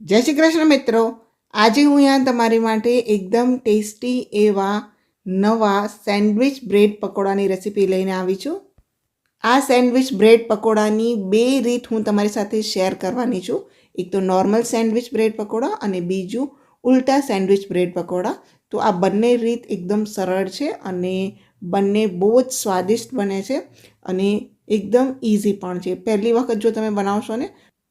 જય શ્રી કૃષ્ણ મિત્રો. આજે હું અહીંયા તમારી માટે એકદમ ટેસ્ટી એવા નવા સેન્ડવિચ બ્રેડ પકોડાની રેસીપી લઈને આવી છું. આ સેન્ડવિચ બ્રેડ પકોડાની બે રીત હું તમારી સાથે શેર કરવાની છું. એક તો નોર્મલ સેન્ડવિચ બ્રેડ પકોડા અને બીજું ઉલટા સેન્ડવિચ બ્રેડ પકોડા. તો આ બંને રીત એકદમ સરળ છે અને બંને બહુ જ સ્વાદિષ્ટ બને છે અને એકદમ ઇઝી પણ છે. પહેલી વખત જો તમે બનાવશો ને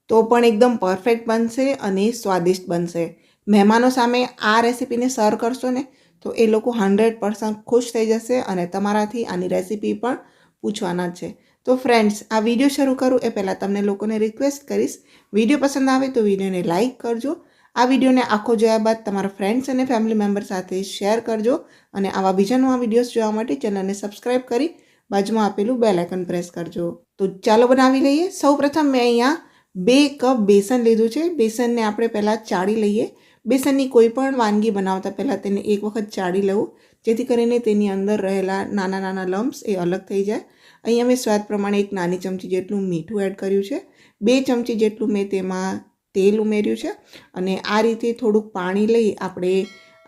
તો પણ એકદમ પરફેક્ટ બનશે અને સ્વાદિષ્ટ બનશે. મહેમાનો સામે આ રેસીપીને સર્વ કરશો ને, તો એ લોકો હંડ્રેડ પર્સન્ટ ખુશ થઈ જશે અને તમારાથી આની રેસીપી પણ પૂછવાના છે. તો ફ્રેન્ડ્સ આ વીડિયો શરૂ કરું એ પહેલાં તમને લોકોને રિક્વેસ્ટ કરીશ. વીડિયો પસંદ આવે તો વિડીયોને લાઇક કરજો. આ વિડીયોને આખો જોયા બાદ તમારા ફ્રેન્ડ્સ અને ફેમિલી મેમ્બર સાથે શેર કરજો અને આવા બીજા નવા વિડીયોઝ જોવા માટે ચેનલને સબસ્ક્રાઈબ કરી બાજુમાં આપેલું બેલ આઇકન પ્રેસ કરજો. તો ચાલો બનાવી લઈએ. સૌપ્રથમ મેં અહીંયા બે કપ બેસન લીધું છે. બેસનને આપણે પહેલાં ચાળી લઈએ. બેસનની કોઈ પણ વાનગી બનાવતા પહેલાં તેને એક વખત ચાળી લઉં જેથી કરીને તેની અંદર રહેલા નાના નાના લમ્પ્સ એ અલગ થઈ જાય. અહીંયા મેં સ્વાદ પ્રમાણે એક નાની ચમચી જેટલું મીઠું એડ કર્યું છે. બે ચમચી જેટલું મેં તેમાં તેલ ઉમેર્યું છે. અને આ રીતે થોડુંક પાણી લઈ આપણે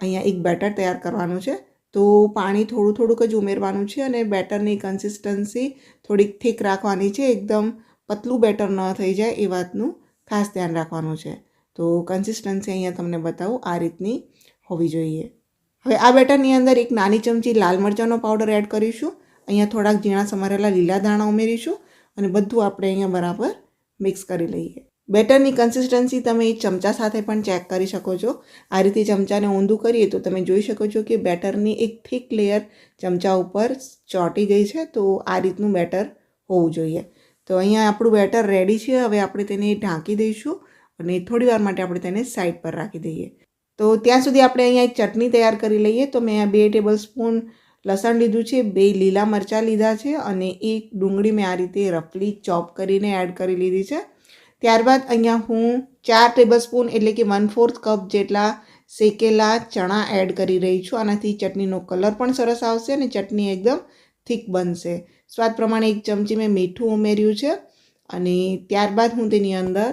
અહીંયા એક બેટર તૈયાર કરવાનું છે. તો પાણી થોડું થોડુંક જ ઉમેરવાનું છે અને બેટરની કન્સિસ્ટન્સી થોડીક થીક રાખવાની છે. એકદમ પતલું બેટર ન થઈ જાય એ વાતનું ખાસ ધ્યાન રાખવાનું છે. તો કન્સિસ્ટન્સી અહીંયા તમને બતાવું આ રીતની હોવી જોઈએ. હવે આ બેટરની અંદર એક નાની ચમચી લાલ મરચાંનો પાવડર એડ કરીશું. અહીંયા થોડાક ઝીણા સમારેલા લીલા દાણા ઉમેરીશું અને બધું આપણે અહીંયા બરાબર મિક્સ કરી લઈએ. બેટરની કન્સિસ્ટન્સી તમે ચમચા સાથે પણ ચેક કરી શકો છો. આ રીતે ચમચાને ઊંધું કરીએ તો તમે જોઈ શકો છો કે બેટરની એક થીક લેયર ચમચા ઉપર ચોંટી ગઈ છે. તો આ રીતનું બેટર હોવું જોઈએ. તો અહીંયા આપણું બેટર રેડી છે. હવે આપણે તેને ઢાંકી દઈશું અને થોડી વાર માટે આપણે તેને સાઈડ પર રાખી દઈએ. તો ત્યાં સુધી આપણે અહીંયા એક ચટણી તૈયાર કરી લઈએ. તો મેં બે ટેબલ સ્પૂન લસણ લીધું છે, બે લીલા મરચાં લીધા છે અને એક ડુંગળી મેં આ રીતે રફલી ચોપ કરીને એડ કરી લીધી છે. ત્યારબાદ અહીંયા હું ચાર ટેબલ સ્પૂન એટલે કે વન ફોર્થ કપ જેટલા શેકેલા ચણા એડ કરી રહી છું. આનાથી ચટણીનો કલર પણ સરસ આવશે અને ચટણી એકદમ થીક બનશે. સ્વાદ પ્રમાણે એક ચમચી મેં મીઠું ઉમેર્યું છે અને ત્યારબાદ હું તેની અંદર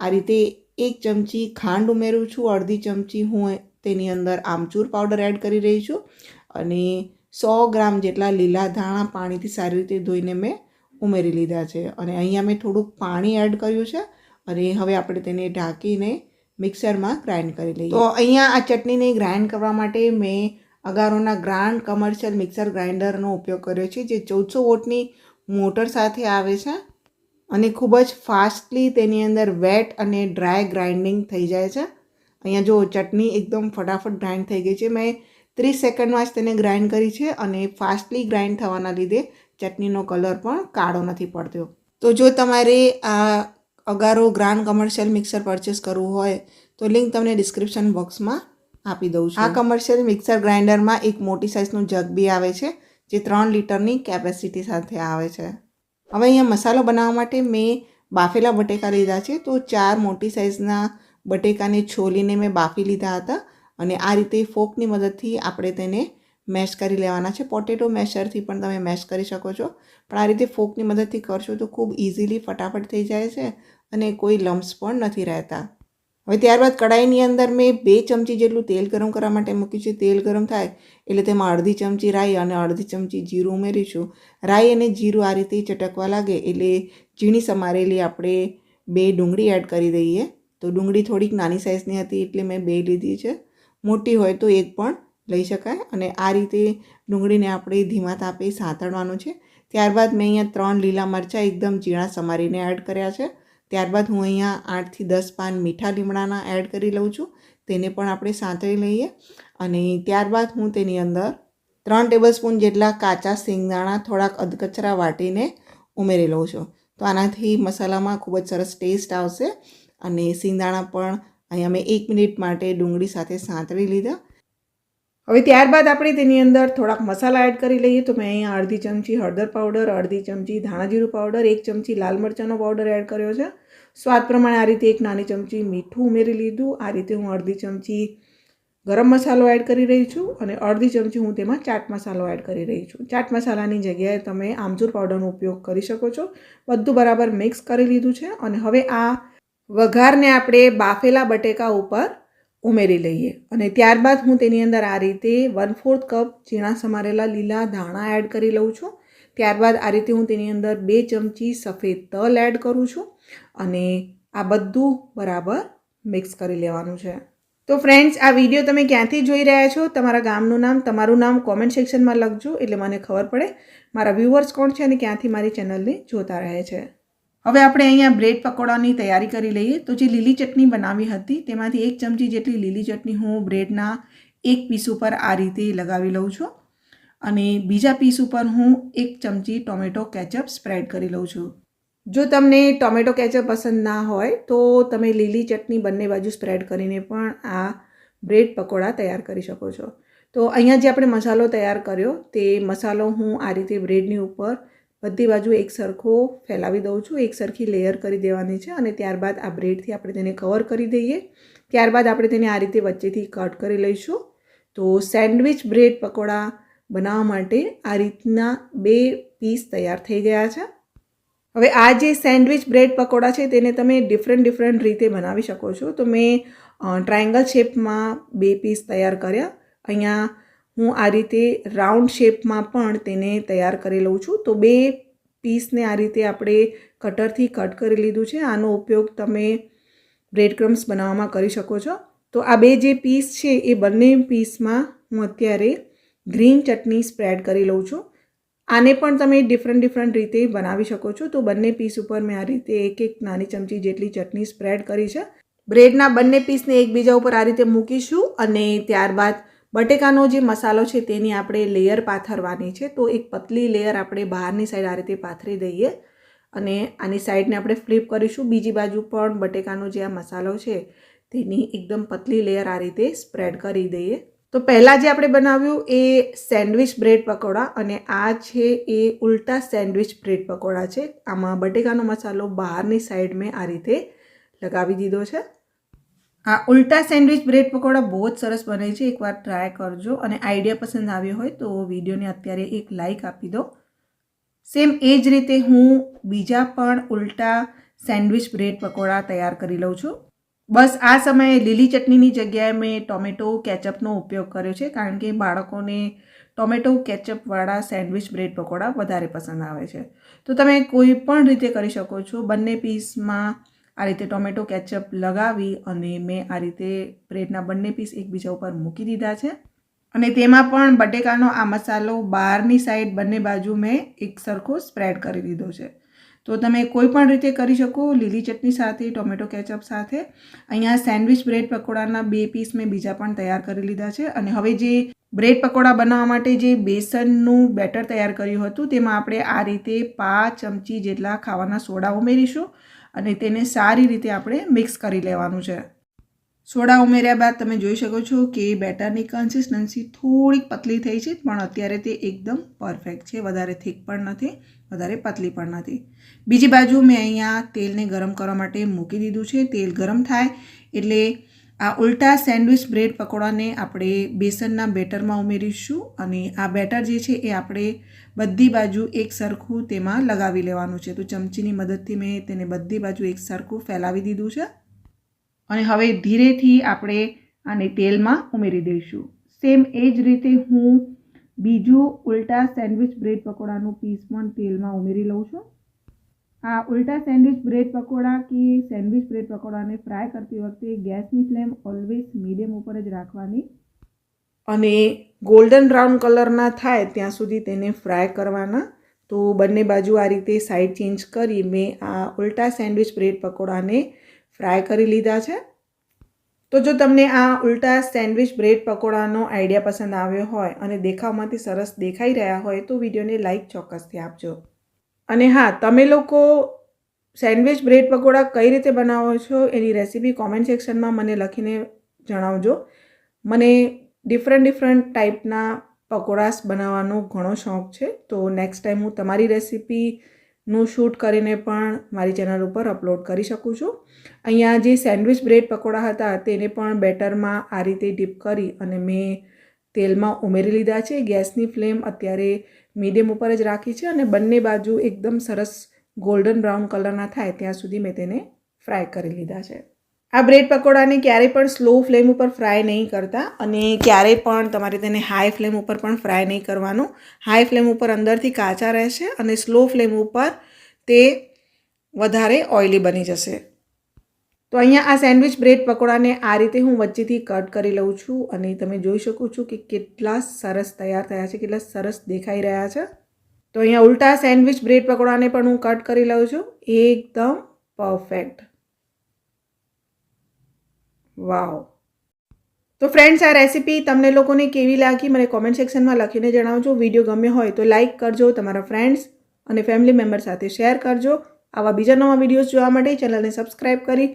આ રીતે એક ચમચી ખાંડ ઉમેરું છું. અડધી ચમચી હું તેની અંદર આમચૂર પાવડર એડ કરી રહી છું અને સો ગ્રામ જેટલા લીલા ધાણા પાણીથી સારી રીતે ધોઈને મેં ઉમેરી લીધા છે અને અહીંયા મેં થોડુંક પાણી એડ કર્યું છે અને હવે આપણે તેને ઢાંકીને મિક્સરમાં ગ્રાઇન્ડ કરી લઈએ. તો અહીંયા આ ચટણીને ગ્રાઇન્ડ કરવા માટે મેં અગારોના ગ્રાન્ડ કમર્શિયલ મિક્સર ગ્રાઇન્ડરનો ઉપયોગ કર્યો છે, જે ચૌદસો વોટની મોટર સાથે આવે છે અને ખૂબ જ ફાસ્ટલી તેની અંદર વેટ અને ડ્રાય ગ્રાઇન્ડિંગ થઈ જાય છે. અહીંયા જો ચટણી એકદમ ફટાફટ ગ્રાઇન્ડ થઈ ગઈ છે. મેં ત્રીસ સેકન્ડમાં જ તેને ગ્રાઇન્ડ કરી છે અને ફાસ્ટલી ગ્રાઇન્ડ થવાના લીધે ચટણીનો કલર પણ કાળો નથી પડતો. તો જો તમારે આ Agaro grand commercial mixer purchase કરવું હોય તો લિંક તમને ડિસ્ક્રિપ્શન બોક્સમાં આપી દઉં છું. આ કમર્શિયલ મિક્સર ગ્રાઇન્ડરમાં એક મોટી સાઇઝનું જગ બી આવે છે, જે ત્રણ લીટરની કેપેસિટી સાથે આવે છે. હવે અહીંયા મસાલો બનાવવા માટે મેં બાફેલા બટેકા લીધા છે, તો ચાર મોટી સાઇઝના બટેકાને છોલીને મેં બાફી લીધા હતા અને આ રીતે ફોકની મદદથી આપણે તેને મેશ કરી લેવાના છે. પોટેટો મેશરથી પણ તમે મેશ કરી શકો છો. પણ આ રીતે ફોકની મદદથી કરશો તો ખૂબ ઇઝીલી ફટાફટ થઈ જાય છે અને કોઈ લમ્સ પણ નથી રહેતા. હવે ત્યારબાદ કડાઈની અંદર મેં બે ચમચી જેટલું તેલ ગરમ કરવા માટે મૂક્યું છે. તેલ ગરમ થાય એટલે તેમાં અડધી ચમચી રાઈ અને અડધી ચમચી જીરું ઉમેરીશું. રાઈ અને જીરું આ રીતે ચટકવા લાગે એટલે ઝીણી સમારેલી આપણે બે ડુંગળી એડ કરી દઈએ. તો ડુંગળી થોડીક નાની સાઇઝની હતી એટલે મેં બે લીધી છે. મોટી હોય તો એક પણ લઈ શકાય અને આ રીતે ડુંગળીને આપણે ધીમા તાપે સાંતળવાનું છે. ત્યારબાદ મેં અહીંયા ત્રણ લીલા મરચાં એકદમ ઝીણા સમારીને એડ કર્યા છે. ત્યારબાદ હું અહીંયા આઠથી દસ પાન મીઠા લીમડાના એડ કરી લઉં છું. તેને પણ આપણે સાંતળી લઈએ. અને ત્યારબાદ હું તેની અંદર ત્રણ ટેબલ સ્પૂન જેટલા કાચા સિંગદાણા થોડાક અધકચરા વાટીને ઉમેરી લઉં છું. તો આનાથી મસાલામાં ખૂબ જ સરસ ટેસ્ટ આવશે. અને સિંગદાણા પણ અહીંયા મેં એક મિનિટ માટે ડુંગળી સાથે સાંતળી લીધા. હવે ત્યારબાદ આપણે તેની અંદર થોડાક મસાલા એડ કરી લઈએ તો મેં અહીંયા અડધી ચમચી હળદર પાવડર અડધી ચમચી ધાણા જીરું પાવડર એક ચમચી લાલ મરચાંનો પાવડર એડ કર્યો છે. સ્વાદ પ્રમાણે આ રીતે એક નાની ચમચી મીઠું ઉમેરી લીધું. આ રીતે હું અડધી ચમચી ગરમ મસાલો એડ કરી રહી છું અને અડધી ચમચી હું તેમાં ચાટ મસાલો એડ કરી રહી છું. ચાટ મસાલાની જગ્યાએ તમે આમચૂર પાવડરનો ઉપયોગ કરી શકો છો. બધું બરાબર મિક્સ કરી લીધું છે અને હવે આ વઘારને આપણે બાફેલા બટેકા ઉપર ઉમેરી લઈએ. અને ત્યારબાદ હું તેની અંદર આ રીતે વન ફોર્થ કપ ઝીણા સમારેલા લીલા ધાણા એડ કરી લઉં છું. ત્યારબાદ આ રીતે હું તેની અંદર બે ચમચી સફેદ તલ એડ કરું છું. અને આ બધું બરાબર મિક્સ કરી લેવાનું છે. તો ફ્રેન્ડ્સ આ વીડિયો તમે ક્યાંથી જોઈ રહ્યા છો? તમારા ગામનું નામ, તમારું નામ કોમેન્ટ સેક્શનમાં લખજો એટલે મને ખબર પડે. મારા વ્યૂવર્સ કોણ છે અને ક્યાંથી મારી ચેનલને જોતા રહે છે? હવે આપણે અહીંયા બ્રેડ પકોડાની તૈયારી કરી લઈએ. તો જે લીલી ચટણી બનાવી હતી, તેમાંથી એક ચમચી જેટલી લીલી ચટણી હું બ્રેડના એક પીસ ઉપર આ રીતે લગાવી લઉં છું. અને બીજા પીસ ઉપર હું એક ચમચી ટોમેટો કેચઅપ સ્પ્રેડ કરી લઉં છું. જો તમને ટોમેટો કેચઅપ પસંદ ના હોય, તો તમે લીલી ચટણી બંને બાજુ સ્પ્રેડ કરીને પણ આ બ્રેડ પકોડા તૈયાર કરી શકો છો. તો અહીંયા જે આપણે મસાલો તૈયાર કર્યો, તે મસાલો હું આ રીતે બ્રેડની ઉપર બધી બાજુ એક સરખો ફેલાવી દઉં છું, એક સરખી લેયર કરી દેવાની છે અને ત્યારબાદ આ બ્રેડથી આપણે તેને કવર કરી દઈએ. ત્યારબાદ આપણે તેને આ રીતે વચ્ચેથી કટ કરી લઈશું. તો સેન્ડવિચ બ્રેડ પકોડા બનાવવા માટે આ રીતના બે પીસ તૈયાર થઈ ગયા છે. હવે આ જે સેન્ડવિચ બ્રેડ પકોડા છે તેને તમે ડિફરન્ટ ડિફરન્ટ રીતે બનાવી શકો છો. તો મેં ટ્રાયંગલ શેપમાં બે પીસ તૈયાર કર્યા. અહીંયા હું આ રીતે રાઉન્ડ શેપમાં પણ તેને તૈયાર કરી લઉં છું. તો બે પીસને આ રીતે આપણે કટરથી કટ કરી લીધું છે. આનો ઉપયોગ તમે બ્રેડ ક્રમ્સ બનાવવામાં કરી શકો છો. તો આ બે જે પીસ છે એ બંને પીસમાં હું અત્યારે ગ્રીન ચટણી સ્પ્રેડ કરી લઉં છું. આને પણ તમે ડિફરન્ટ ડિફરન્ટ રીતે બનાવી શકો છો. તો બંને પીસ ઉપર મેં આ રીતે એક એક નાની ચમચી જેટલી ચટણી સ્પ્રેડ કરી છે. બ્રેડના બંને પીસને એકબીજા ઉપર આ રીતે મૂકીશું અને ત્યારબાદ બટેકાનો જે મસાલો છે તેની આપણે લેયર પાથરવાની છે. તો એક પતલી લેયર આપણે બહારની સાઈડ આ રીતે પાથરી દઈએ અને આની સાઈડને આપણે ફ્લિપ કરીશું. બીજી બાજુ પણ બટેકાનો જે આ મસાલો છે તેની એકદમ પતલી લેયર આ રીતે સ્પ્રેડ કરી દઈએ. તો પહેલાં જે આપણે બનાવ્યું એ સેન્ડવિચ બ્રેડ પકોડા અને આ છે એ ઉલટા સેન્ડવિચ બ્રેડ પકોડા છે. આમાં બટેકાનો મસાલો બહારની સાઈડ મેં આ રીતે લગાવી દીધો છે. આ ઉલટા સેન્ડવિચ બ્રેડ પકોડા બહુ જ સરસ બને છે. એકવાર ટ્રાય કરજો. અને આઈડિયા પસંદ આવ્યો હોય તો વિડીયોને અત્યારે એક લાઇક આપી દો. સેમ એ જ રીતે હું બીજા પણ ઉલટા સેન્ડવિચ બ્રેડ પકોડા તૈયાર કરી લઉં છું. બસ આ સમયે લીલી ચટણીની જગ્યાએ મેં ટોમેટો કેચઅપનો ઉપયોગ કર્યો છે. કારણ કે બાળકોને ટોમેટો કેચઅપવાળા સેન્ડવિચ બ્રેડ પકોડા વધારે પસંદ આવે છે. તો તમે કોઈ પણ રીતે કરી શકો છો. બંને પીસમાં આ રીતે ટોમેટો કેચઅપ લગાવી અને મેં આ રીતે બ્રેડના બંને પીસ એકબીજા ઉપર મૂકી દીધા છે. અને તેમાં પણ બટેકાનો આ મસાલો બહારની સાઈડ બંને બાજુ મેં એક સરખો સ્પ્રેડ કરી દીધો છે. તો તમે કોઈ પણ રીતે કરી શકો લીલી ચટણી સાથે, ટોમેટો કેચઅપ સાથે. અહીંયા સેન્ડવિચ બ્રેડ પકોડાના બે પીસ મેં બીજા પણ તૈયાર કરી લીધા છે. અને હવે જે બ્રેડ પકોડા બનાવવા માટે જે બેસનનું બેટર તૈયાર કર્યું હતું, તેમાં આપણે આ રીતે પાંચ ચમચી જેટલા ખાવાના સોડા ઉમેરીશું. અને તેને સારી રીતે આપણે મિક્સ કરી લેવાનું છે. સોડા ઉમેર્યા બાદ તમે જોઈ શકો છો કે બેટરની કન્સિસ્ટન્સી થોડીક પતલી થઈ છે, પણ અત્યારે તે એકદમ પરફેક્ટ છે. વધારે થીક પણ નથી, વધારે પતલી પણ નથી. બીજી બાજુ મેં અહીંયા તેલને ગરમ કરવા માટે મૂકી દીધું છે. તેલ ગરમ થાય એટલે આ ઉલટા સેન્ડવિચ બ્રેડ પકોડાને આપણે બેસનના બેટરમાં ઉમેરીશું અને આ બેટર જે છે એ આપણે બધી બાજુ એક સરખું તેમાં લગાવી લેવાનું છે. તો ચમચીની મદદથી મેં તેને બધી બાજુ એક સરખું ફેલાવી દીધું છે. અને હવે ધીરેથી આપણે આને તેલમાં ઉમેરી દઈશું. સેમ એ જ રીતે હું બીજું ઉલટા સેન્ડવિચ બ્રેડ પકોડાનું પીસ પણ તેલમાં ઉમેરી લઉં છું. આ ઉલટા સેન્ડવિચ બ્રેડ પકોડા કે સેન્ડવિચ બ્રેડ પકોડાને ફ્રાય કરતી વખતે ગેસની ફ્લેમ ઓલવેઝ મીડિયમ ઉપર જ રાખવાની. અને ગોલ્ડન બ્રાઉન કલરના થાય ત્યાં સુધી તેને ફ્રાય કરવાના. તો બંને બાજુ આ રીતે સાઈડ ચેન્જ કરી મેં આ ઉલટા સેન્ડવિચ બ્રેડ પકોડાને ફ્રાય કરી લીધા છે. તો જો તમને આ ઉલટા સેન્ડવિચ બ્રેડ પકોડાનો આઈડિયા પસંદ આવ્યો હોય અને દેખાવમાંથી સરસ દેખાઈ રહ્યા હોય તો વિડીયોને લાઈક ચોક્કસથી આપજો. અને હા, તમે લોકો સેન્ડવિચ બ્રેડ પકોડા કઈ રીતે બનાવો છો એની રેસીપી કોમેન્ટ સેક્શનમાં મને લખીને જણાવજો. મને ડિફરન્ટ ડિફરન્ટ ટાઈપના પકોડાસ બનાવવાનો ઘણો શોખ છે. તો નેક્સ્ટ ટાઈમ હું તમારી રેસીપીનું શૂટ કરીને પણ મારી ચેનલ ઉપર અપલોડ કરી શકું છું. અહીંયા જે સેન્ડવિચ બ્રેડ પકોડા હતા તેને પણ બેટરમાં આ રીતે ડીપ કરી અને મેં તેલમાં ઉમેરી લીધા છે. ગેસની ફ્લેમ અત્યારે મીડિયમ ઉપર જ રાખી છે અને બંને બાજુ એકદમ સરસ ગોલ્ડન બ્રાઉન કલરના થાય ત્યાં સુધી મેં તેને ફ્રાય કરી લીધા છે. આ બ્રેડ પકોડાને ક્યારેય પણ સ્લો ફ્લેમ ઉપર ફ્રાય નહીં કરતા અને ક્યારેય પણ તમારે તેને હાઈ ફ્લેમ ઉપર પણ ફ્રાય નહીં કરવાનું. હાઈ ફ્લેમ ઉપર અંદરથી કાચા રહેશે અને સ્લો ફ્લેમ ઉપર તે વધારે ઓઇલી બની જશે. તો અહીંયા આ સેન્ડવિચ બ્રેડ પકોડાને આ રીતે હું વચ્ચેથી કટ કરી લઉં છું અને તમે જોઈ શકો છો કે કેટલા સરસ તૈયાર થયા છે, કેટલા સરસ દેખાઈ રહ્યા છે. તો અહીંયા ઉલટા સેન્ડવિચ બ્રેડ પકોડાને પણ હું કટ કરી લઉં છું. એકદમ પરફેક્ટ. વાવ. તો ફ્રેન્ડ્સ, આ રેસીપી તમને લોકોને કેવી લાગી મને કોમેન્ટ સેક્શનમાં લખીને જણાવજો. વીડિયો ગમ્યો હોય તો લાઇક કરજો, તમારા ફ્રેન્ડ્સ અને ફેમિલી મેમ્બર સાથે શેર કરજો. આવા બીજા નવા વિડીયોઝ જોવા માટે ચેનલને સબસ્ક્રાઈબ કરી